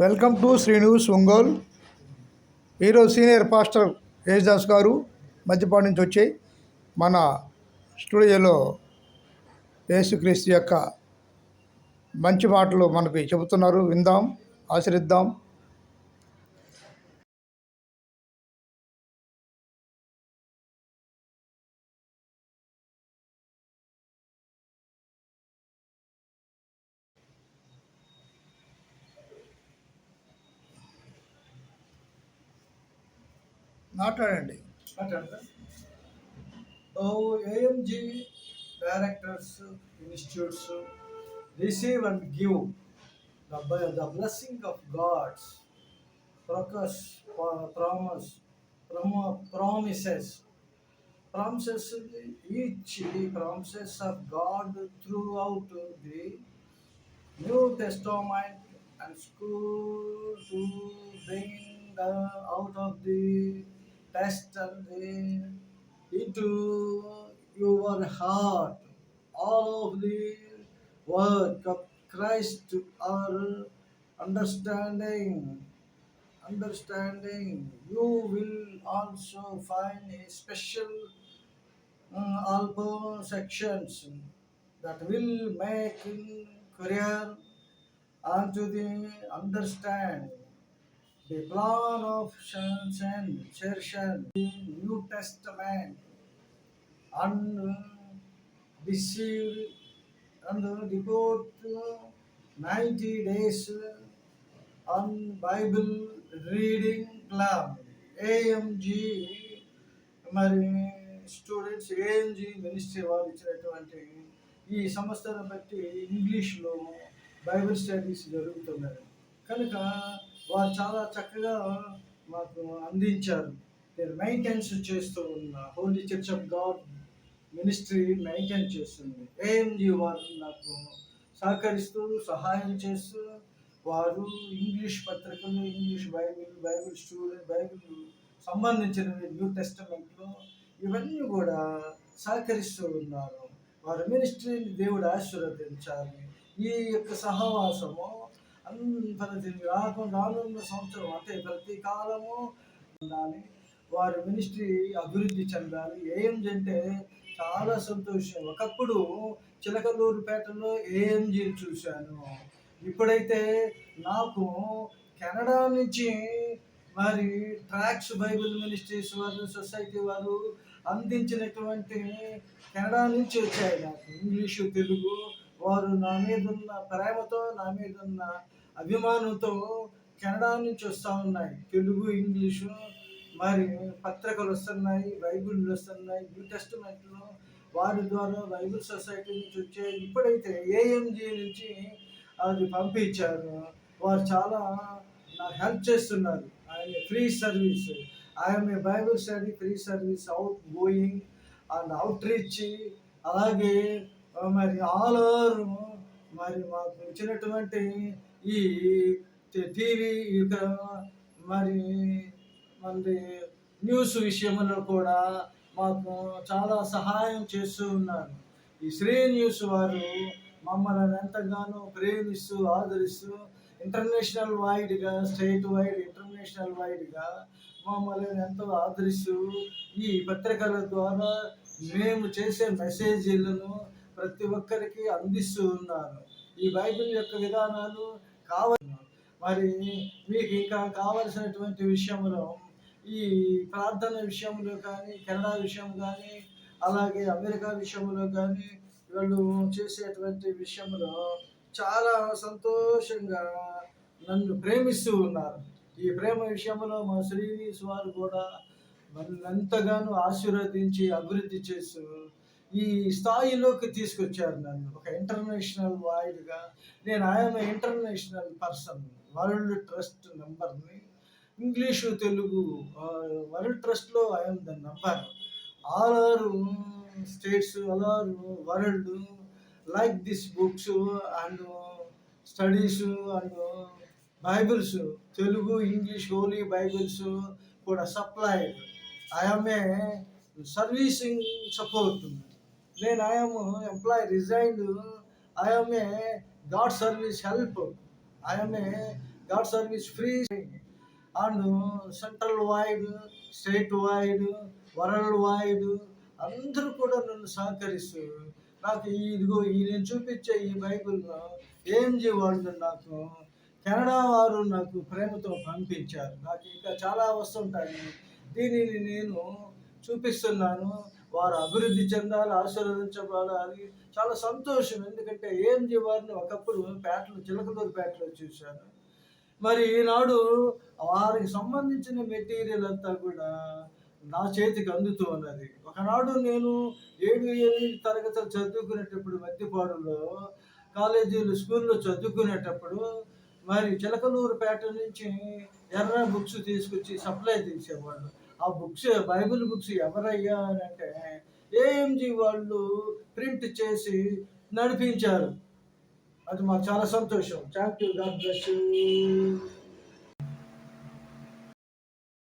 Welcome to Shri news Ongole. ఈరోజు senior pastor Yesudas గారు మధ్యపాటి నుంచి వచ్చి మన స్టూడియోలో యేసుక్రీస్తు యొక్క మంచి మాటలు మనకి చెబుతున్నారు. విందాం ఆచరిద్దాం. మాట్లాడండి. AMG directors institutes receive and give the blessing of God's process promise promises promises each the promises of God throughout the new testament and school to bring out of the test into your heart. All of the work of Christ are understanding. Understanding. You will also find a special uh, album sections that will make in career and to the understand the plan of sensation New Testament and deceive and devote 90 days on Bible reading club AMG మరి students AMG ministry వారు ఇచ్చినటువంటి ఈ సంస్థను బట్టి ఇంగ్లీష్లో Bible studies జరుగుతున్నాయి కనుక వారు చాలా చక్కగా మాకు అందించారు. నేను మెయింటెన్స్ చేస్తూ ఉన్న holy church of God ministry maintain చేస్తుంది. ఏఎంజి వారు నాకు సహకరిస్తూ సహాయం చేస్తూ వారు ఇంగ్లీష్ పత్రికలు English Bible Bible student Bible సంబంధించిన న్యూ టెస్టమెంట్లో ఇవన్నీ కూడా సహకరిస్తూ ఉన్నారు. వారి మినిస్ట్రీని దేవుడు ఆశీర్వదించాలి. ఈ యొక్క సహవాసము అన్- ప్రతి రాకుండా రానున్న సంవత్సరం అంటే ప్రతి కాలము ఉండాలి. వారి మినిస్ట్రీ అభివృద్ధి చెందాలి. ఏఎంజీ అంటే చాలా సంతోషం. ఒకప్పుడు చిలకలూరుపేటలో ఏఎంజీని చూశాను. ఇప్పుడైతే నాకు కెనడా నుంచి మరి ట్రాక్స్ బైబిల్ మినిస్ట్రీస్ వారు సొసైటీ వారు అందించినటువంటి కెనడా నుంచి వచ్చాయి నాకు. ఇంగ్లీషు తెలుగు వారు నా మీద ఉన్న ప్రేమతో నా మీద ఉన్న అభిమానంతో కెనడా నుంచి వస్తూ ఉన్నాయి. తెలుగు ఇంగ్లీషు మరి పత్రికలు వస్తున్నాయి బైబిల్ వస్తున్నాయి న్యూ టెస్ట్మెంట్లో వారి ద్వారా బైబిల్ సొసైటీ నుంచి వచ్చే ఇప్పుడైతే ఏఎంజీ నుంచి అది పంపించారు. వారు చాలా నాకు హెల్ప్ చేస్తున్నారు. ఆయన ఫ్రీ సర్వీస్ ఆయన Bible study free service outgoing and outreach అలాగే మరి ఆల్ ఓవర్ మరి మాకు ఇచ్చినటువంటి ఈ టీవీ ఇక మరి మరి న్యూస్ విషయంలో కూడా మాకు చాలా సహాయం చేస్తూ ఉన్నారు. ఈ శ్రీ న్యూస్ వారు మమ్మల్ని ఎంతగానో ప్రేమిస్తూ ఆదరిస్తూ ఇంటర్నేషనల్ వైడ్గా స్టేట్ వైడ్ ఇంటర్నేషనల్ వైడ్గా మమ్మల్ని ఎంతో ఆదరిస్తూ ఈ పత్రికల ద్వారా మేము చేసే మెసేజీలను ప్రతి ఒక్కరికి అందిస్తూ ఉన్నారు ఈ బైబిల్ యొక్క విధానాలు కావాలి మరి మీకు ఇంకా కావలసినటువంటి విషయంలో ఈ ప్రార్థన విషయంలో కానీ కెనడా విషయం కానీ అలాగే అమెరికా విషయంలో కానీ వీళ్ళు చేసేటువంటి విషయంలో చాలా సంతోషంగా నన్ను ప్రేమిస్తూ ఉన్నారు. ఈ ప్రేమ విషయంలో మా శ్రీనిస్ వారు కూడా నన్ను ఎంతగానో ఆశీర్వదించి అభివృద్ధి చేస్తూ ఈ స్థాయిలోకి తీసుకొచ్చారు నన్ను. ఒక ఇంటర్నేషనల్ వాయిడ్గా. నేను ఆయన ఇంటర్నేషనల్ పర్సన్ వరల్డ్ ట్రస్ట్ నెంబర్ని. English Telugu world ట్రస్ట్లో I'm the number. All are states all are world. Like this books and studies and Bibles. Telugu English holy Bibles కూడా supplied. I'm a servicing support. నేను I'm employ resigned I'm a God service help I'm a God service free and central wide state wide world wide అందరూ కూడా నన్ను సహకరిస్తూ నాకు ఇదిగో ఈ నేను చూపించే ఈ బైబిల్లో ఏం వాళ్ళు నాకు కెనడా వారు నాకు ప్రేమతో పంపించారు. నాకు ఇంకా చాలా వస్తుంటాయి దీనిని నేను చూపిస్తున్నాను. వారు అభివృద్ధి చెందాలి ఆశీర్వదించబడాలి. చాలా సంతోషం. ఎందుకంటే ఏంజీ వారిని ఒకప్పుడు పేటలో చిలకలూరుపేటలో చూశాను. మరి ఈనాడు వారికి సంబంధించిన మెటీరియల్ అంతా కూడా నా చేతికి అందుతూ ఉన్నది. ఒకనాడు నేను ఏడు ఎనిమిది తరగతులు చదువుకునేటప్పుడు మధ్యపాడులో కాలేజీలు స్కూల్లో చదువుకునేటప్పుడు మరి చిలకలూరుపేట నుంచి ఎర్ర బుక్స్ తీసుకొచ్చి సప్లై చేసేవాళ్ళు. ఆ బుక్స్ బైబిల్ బుక్స్ ఎవరయ్యా అని అంటే ఏఎంజి వాళ్ళు ప్రింట్ చేసి నడిపించారు. అది మాకు చాలా సంతోషం. Thank you God bless you